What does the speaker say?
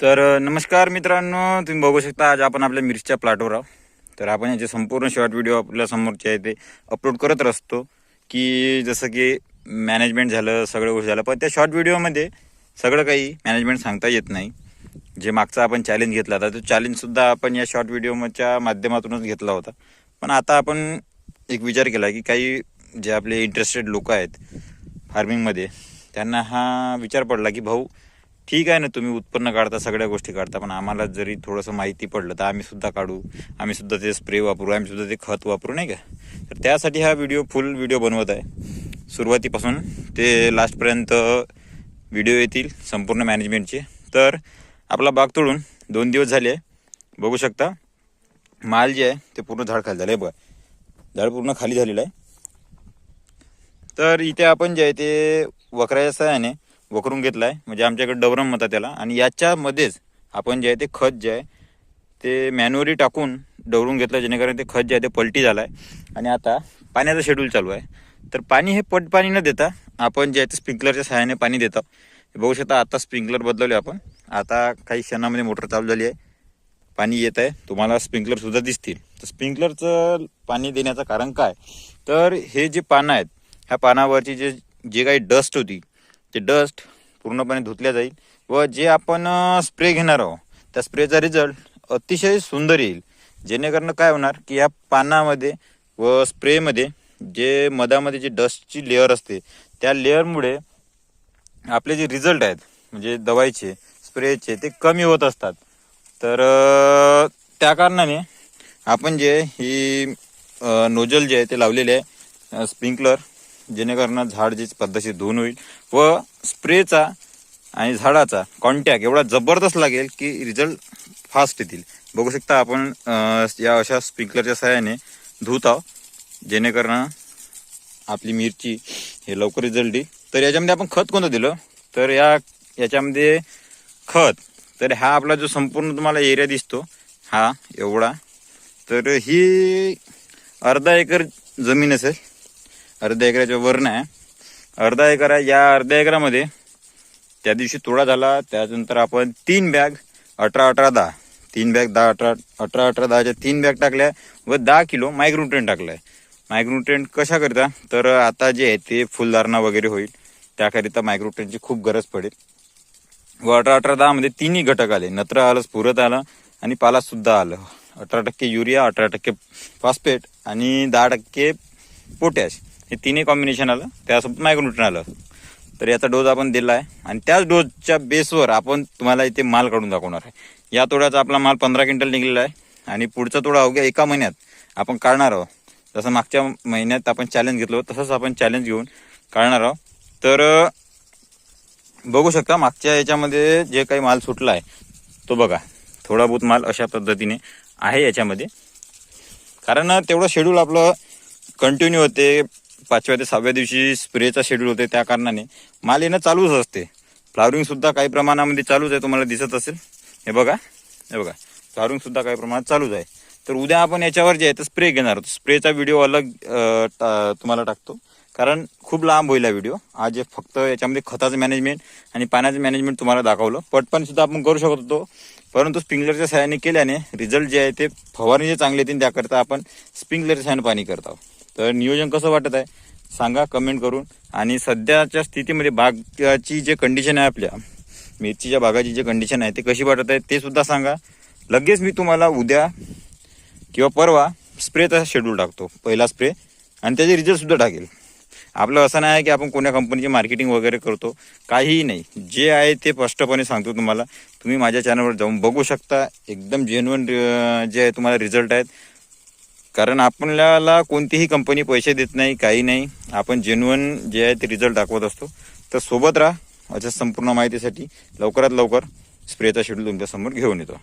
तर नमस्कार मित्रांनो. तुम्ही बघू शकता आज आपण आपल्या मिरच्या प्लॉटवर आहोत. तर आपण याचे संपूर्ण शॉर्ट व्हिडिओ आपल्या समोरचे आहे ते अपलोड करत असतो की जसं की मॅनेजमेंट झालं सगळं गोष्टी झालं. पण त्या शॉर्ट व्हिडिओमध्ये सगळं काही मॅनेजमेंट सांगता येत नाही. जे मागचा आपण चॅलेंज घेतला होता तो चॅलेंजसुद्धा आपण या शॉर्ट व्हिडिओच्या माध्यमातूनच घेतला होता. पण आता आपण एक विचार केला की काही जे आपले इंटरेस्टेड लोक आहेत फार्मिंगमध्ये त्यांना हा विचार पडला की भाऊ ठीक आहे ना तुम्ही उत्पन्न काढता सगळ्या गोष्टी काढता पण आम्हाला जरी थोडंसं माहिती पडलं तर आम्ही सुद्धा काढू आम्ही सुद्धा ते स्प्रे वापरू आम्ही सुद्धा ते खत वापरू नाही का? तर त्यासाठी हा व्हिडिओ फुल व्हिडिओ बनवत आहे. सुरुवातीपासून ते लास्टपर्यंत व्हिडिओ येतील संपूर्ण मॅनेजमेंटचे. तर आपला बाग तोडून दोन दिवस झाले बघू शकता माल जे आहे ते पूर्ण झाड खाली झालं आहे बघा. झाड पूर्ण खाली झालेलं आहे. तर इथे आपण जे आहे ते वक्रायच्या सहाय्याने वकरून घेतलं आहे म्हणजे आमच्याकडे डवरम म्हणतात त्याला. आणि याच्यामध्येच आपण जे आहे ते खत जे आहे ते मॅन्युअली टाकून डवरून घेतलं जेणेकरून ते खत जे आहे ते पलटी झालं आहे आणि आता पाण्याचं शेड्यूल चालू आहे. तर पाणी हे पट पाणी न देता आपण जे आहे ते स्प्रिंकलरच्या सहाय्याने पाणी देतो. बघू शकता आता स्प्रिंकलर बदलवले आपण. आता काही क्षणामध्ये मोटर चालू झाली आहे. पाणी येत आहे. तुम्हाला स्प्रिंकलरसुद्धा दिसतील. तर स्प्रिंकलरचं पाणी देण्याचं कारण काय? तर हे जे पानं आहेत ह्या पानावरची जे जे काही डस्ट होती ते डस्ट पूर्णपणे धुतल्या जाईल. व जे आपण स्प्रे घेणार आहोत त्या स्प्रेचा रिझल्ट अतिशय सुंदर येईल. जेणेकरून काय होणार की या पानामध्ये व स्प्रेमध्ये जे मधामध्ये जे डस्टची लेअर असते त्या लेअरमुळे आपले जे रिझल्ट आहेत म्हणजे दवाईचे स्प्रेचे ते कमी होत असतात. तर त्या कारणाने आपण जे ही नोजल जे आहे ते लावलेले आहे स्प्रिंकलर जेणेकरून झाड जे पद्धतशीर धुवून होईल व स्प्रेचा आणि झाडाचा कॉन्टॅक्ट एवढा जबरदस्त लागेल की रिझल्ट फास्ट येतील. बघू शकता आपण या अशा स्प्रिंकलरच्या सहाय्याने धुत आहोत. जेणेकरून आपली मिरची हे लवकर रिझल्ट देईल तर याच्यामध्ये आपण खत कोणतं दिलं? तर या याच्यामध्ये खत. तर हा आपला जो संपूर्ण तुम्हाला एरिया दिसतो हा एवढा. तर ही अर्धा एकर जमीन असेल. अर्ध्या एकराच्या वरण आहे. अर्धा एकर आहे. या अर्ध्या एकरामध्ये त्या दिवशी तोडा झाला. त्यानंतर आपण तीन बॅग अठरा अठरा दहा. तीन बॅग दहा अठरा अठरा अठरा दहाच्या तीन बॅग टाकल्या व दहा किलो मायक्रोट्रेन टाकलाय. मायक्रोट्रेन कशा कशाकरिता तर आता जे आहे ते फुलधारणा वगैरे होईल. त्याकरिता मायक्रोट्रेनची खूप गरज पडेल. व अठरा अठरा दहामध्ये तिन्ही घटक आले. नत्र आलं स्फुरत आलं आणि पालासुद्धा आलं. अठरा टक्के युरिया अठरा टक्के फॉस्फेट आणि दहा टक्के पोटॅश. हे तिन्ही कॉम्बिनेशन आलं. त्यासोबत मायक्रोन्यूट्रन आलं. तर याचा डोस आपण दिला आहे. आणि त्याच डोसच्या बेसवर आपण तुम्हाला इथे माल काढून दाखवणार आहे. या तोड्याचा आपला माल पंधरा क्विंटल निघलेला आहे. आणि पुढचा तोडा अवघ्या एका महिन्यात आपण काढणार आहोत. जसं मागच्या महिन्यात आपण चॅलेंज घेतलं तसंच आपण चॅलेंज घेऊन काढणार आहोत. तर बघू शकता मागच्या याच्यामध्ये जे काही माल सुटला आहे तो बघा. थोडा बहुत माल अशा पद्धतीने आहे याच्यामध्ये. कारण तेवढं शेड्यूल आपलं कंटिन्यू होते. पाचव्या ते सहाव्या दिवशी स्प्रेचा शेड्यूल होते त्या कारणाने माल येणं चालूच असते. फ्लावरिंग सुद्धा काही प्रमाणामध्ये चालूच आहे तुम्हाला दिसत असेल. हे बघा हे बघा. फ्लावरिंग सुद्धा काही प्रमाणात चालूच आहे. तर उद्या आपण याच्यावर जे आहे तर स्प्रे घेणार आहोत. स्प्रेचा व्हिडिओ अलग तुम्हाला टाकतो. कारण खूप लांब होईल हा व्हिडिओ आज फक्त याच्यामध्ये खताचं मॅनेजमेंट आणि पाण्याचं मॅनेजमेंट तुम्हाला दाखवलं. पटपणसुद्धा आपण करू शकत होतो. परंतु स्प्रिंकलरच्या सहाय्याने केल्याने रिझल्ट जे आहे ते फवारणी जे चांगले येतील. त्याकरता आपण स्प्रिंकलरच्या सहाय्याने पाणी करत आहोत. तर नियोजन कसं वाटत आहे? सांगा कमेंट करून. आणि सध्याच्या स्थितीमध्ये बागाची जे कंडिशन आहे आपल्या मिरचीच्या बागाची जे कंडिशन आहे ते कशी वाटत आहे ते सुद्धा सांगा. लगेच मी तुम्हाला उद्या किंवा परवा स्प्रेचा शेड्यूल टाकतो. पहिला स्प्रे आणि त्याचे रिझल्टसुद्धा टाकेल. आपलं असं नाही आहे की आपण कोण्या कंपनीची मार्केटिंग वगैरे करतो. काहीही नाही. जे आहे ते स्पष्टपणे सांगतो तुम्हाला. तुम्ही माझ्या चॅनलवर जाऊन बघू शकता. एकदम जेन्युअन जे आहे तुम्हाला रिझल्ट आहेत. कारण आपल्याला कोणतीही कंपनी पैसे देत नाही काही नाही. आपण जेन्युअन जे आहे ते रिझल्ट दाखवत असतो. तर सोबत राहा. अशा संपूर्ण माहितीसाठी लवकरात लवकर स्प्रेचा शेड्यूल तुमच्यासमोर घेऊन येतो.